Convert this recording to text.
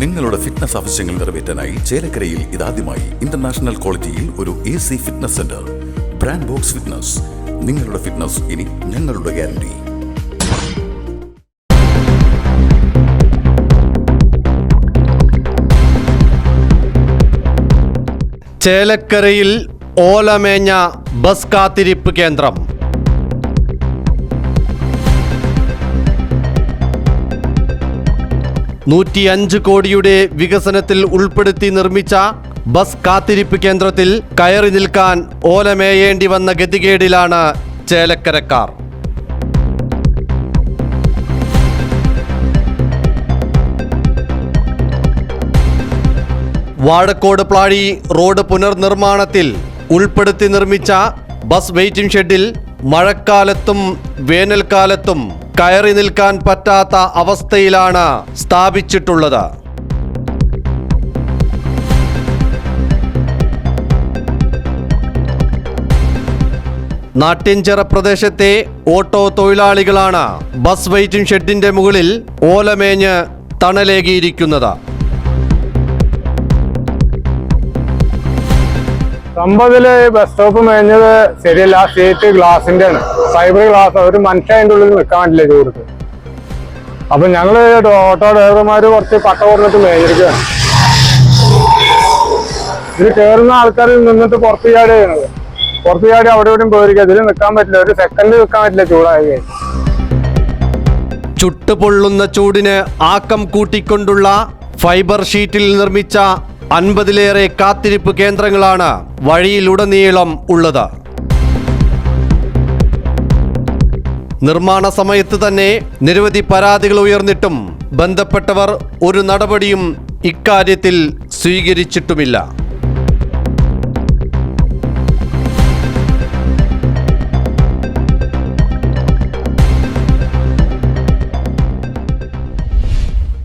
നിങ്ങളുടെ ഫിറ്റ്നസ് ആവശ്യങ്ങൾ നിറവേറ്റാനായി ചേലക്കരയിൽ ഇതാദ്യമായി ഇന്റർനാഷണൽ ക്വാളിറ്റിയിൽ ഒരു A C fitness centre brand box fitness നിങ്ങളുടെ ഫിറ്റ്നസ് ഇനി ഞങ്ങളുടെ ഗ്യാരണ്ടി ചേലക്കരയിൽ ഓലമേഞ്ഞ ബസ് കാത്തിരിപ്പ് കേന്ദ്രം. നൂറ്റിയഞ്ച് കോടിയുടെ വികസനത്തിൽ ഉൾപ്പെടുത്തി നിർമ്മിച്ച ബസ് കാത്തിരിപ്പ് കേന്ദ്രത്തിൽ കയറി നിൽക്കാൻ ഓലമേയേണ്ടി വന്ന ഗതികേടിലാണ് ചേലക്കരക്കാർ. വാഴക്കോട് പ്ലാഴി റോഡ് പുനർനിർമ്മാണത്തിൽ ഉൾപ്പെടുത്തി നിർമ്മിച്ച ബസ് വെയിറ്റിംഗ് ഷെഡിൽ മഴക്കാലത്തും വേനൽക്കാലത്തും കയറി നിൽക്കാൻ പറ്റാത്ത അവസ്ഥയിലാണ് സ്ഥാപിച്ചിട്ടുള്ളത്. നാട്ടിൻചിറ പ്രദേശത്തെ ഓട്ടോ തൊഴിലാളികളാണ് ബസ് വെയിറ്റിംഗ് ഷെഡിന്റെ മുകളിൽ ഓലമേഞ്ഞ് തണലേകിയിരിക്കുന്നത്. സംഭവത്തിൽ ബസ് സ്റ്റോപ്പ് മേഞ്ഞത് ശരിയല്ല ആ സീറ്റ് ഗ്ലാസിന്റെ ആണ് ഫൈബർ ഗ്ലാസ് ഒരു മനുഷ്യ ഉള്ളിൽ നിൽക്കാൻ പറ്റില്ല ചൂടത്ത് അപ്പൊ ഞങ്ങൾ ഓട്ടോ ഡ്രൈവർമാര് കുറച്ച് പട്ട കൊടുത്തിട്ട് മേഞ്ഞിരിക്കുകയാണ്. ഇതിൽ കയറുന്ന ആൾക്കാർ നിന്നിട്ട് പുറത്ത് ചാടി ചെയ്യുന്നത് പുറത്ത് ചാടി അവിടെ ഇവിടെയും പോയിരിക്കുക ഇതിൽ നിൽക്കാൻ പറ്റില്ല. ഒരു സെക്കൻഡ് നിൽക്കാൻ പറ്റില്ല ചൂടായി ചുട്ടുപൊള്ളുന്ന ചൂടിന് ആക്കം കൂട്ടിക്കൊണ്ടുള്ള ഫൈബർ ഷീറ്റിൽ നിർമ്മിച്ച അൻപതിലേറെ കാത്തിരിപ്പ് കേന്ദ്രങ്ങളാണ് വഴിയിലുടനീളം ഉള്ളത്. നിർമ്മാണ സമയത്ത് തന്നെ നിരവധി പരാതികൾ ഉയർന്നിട്ടും ബന്ധപ്പെട്ടവർ ഒരു നടപടിയും ഇക്കാര്യത്തിൽ സ്വീകരിച്ചിട്ടുമില്ല.